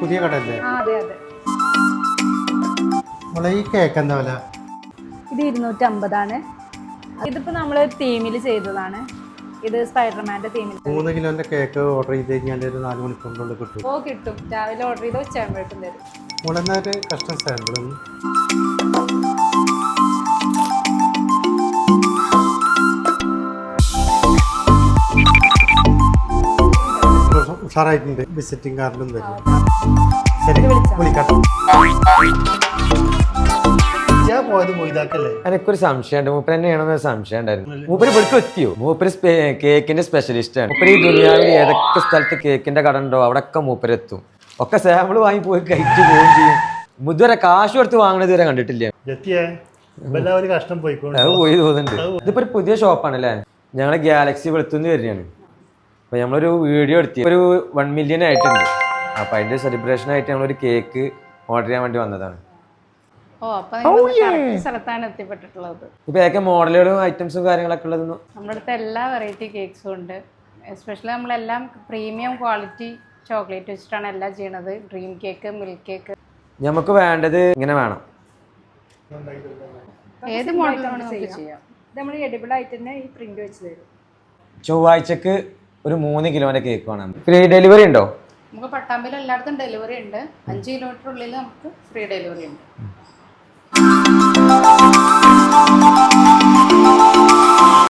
പുതിയ കടയല്ലേ? അതെ അതെ. മോളെ ഈ കേക്ക് എന്താ വില? ഇത് ഇരുന്നൂറ്റി അമ്പതാണ് ഇതിപ്പോ നമ്മൾ തീമിൽ ചെയ്തതാണ്. ഇത് സ്പൈഡർമാന്റെ തീമിൽ മൂന്ന് കിലോന്റെ കേക്ക് ഓർഡർ ചെയ്ത് കഴിഞ്ഞാൽ ഒരു നാല് മണിക്കൂറിനുള്ളിൽ കിട്ടും. ഓ കിട്ടും. രാവിലെ ഓർഡർ ചെയ്ത് ഉച്ചയാകുമ്പോഴേക്കും തരും. മോളെ എന്നാ ഒരു കഷ്ടം സാമ്പിൾ ഉഷാറായിട്ടുണ്ട് വിസിറ്റിംഗ് കാർഡും തരും. ശരി വിളിക്കാം. ഞാൻ പോയത് മൊയ്താക്കല്ലേ? എനിക്കൊരു സംശയമുണ്ട്. മൂപ്പര് തന്നെയാണെന്ന് സംശയം ഉണ്ടായിരുന്നു. മൂപ്പര് ഇവിടേക്ക് എത്തിയോ? മൂപ്പര് കേക്കിന്റെ സ്പെഷ്യലിസ്റ്റ് ആണ്. മൂപ്പര് ഈ ദുനിയാവിൽ ഏതൊക്കെ സ്ഥലത്ത് കേക്കിന്റെ കട ഉണ്ടോ അവിടെയൊക്കെ മൂപ്പര് എത്തും. ഒക്കെ സാമ്പിൾ വാങ്ങി പോയി കഴിച്ചു പോവുകയും ചെയ്യും. ഇതുവരെ കാശ് കൊടുത്ത് വാങ്ങണത് ഇതുവരെ കണ്ടിട്ടില്ല. പോയി തോന്നുന്നുണ്ട്. ഇതിപ്പോ ഒരു പുതിയ ഷോപ്പാണ് അല്ലേ ഞങ്ങൾ ഗാലക്സി വെളുത്തുനിന്ന് വരികയാണ് അപ്പൊ നമ്മളൊരു വീഡിയോ എടുത്തി ഒരു വൺ മില്യൺ ആയിട്ടുണ്ട്. അപ്പൊ അതിന്റെ സെലിബ്രേഷൻ ആയിട്ട് നമ്മളൊരു കേക്ക് ഓർഡർ ചെയ്യാൻ വേണ്ടി വന്നതാണ്. ഓ അപ്പൊ നിങ്ങൾ കറക്റ്റ് സ്ഥലത്താണ് എത്തിപ്പെട്ടിട്ടുള്ളത്. ഇപ്പൊ ഏതൊക്കെ മോഡലുകളും ഐറ്റംസും കാര്യങ്ങളൊക്കെ ഉള്ളത് നമ്മുടെ അടുത്ത് എല്ലാ വെറൈറ്റി കേക്ക്സും ഉണ്ട്. എസ്പെഷ്യലി നമ്മളെല്ലാം പ്രീമിയം ക്വാളിറ്റി ചോക്ലേറ്റ് വെച്ചിട്ടാണ് എല്ലാം ചെയ്യണത്. ഡ്രീം കേക്ക് മിൽക്ക് കേക്ക് നമുക്ക് വേണ്ടത് ഇങ്ങനെ വേണം. ഏത് മോഡലാണ് നമുക്ക് ചെയ്യാം. ഇത് നമ്മൾ എഡിബിൾ ആയിട്ട് തന്നെ ഈ പ്രിന്റ് വെച്ച് തരും. ചൊവ്വാഴ്ചക്ക് ഒരു മൂന്ന് കിലോന്റെ കേക്ക് വേണം ഫ്രീ ഡെലിവറി ഉണ്ടോ? നമുക്ക് പട്ടാമ്പിൽ എല്ലായിടത്തും ഡെലിവറി ഉണ്ട്. അഞ്ച് കിലോമീറ്റർ ഉള്ളിൽ നമുക്ക് ഫ്രീ ഡെലിവറി ഉണ്ട്.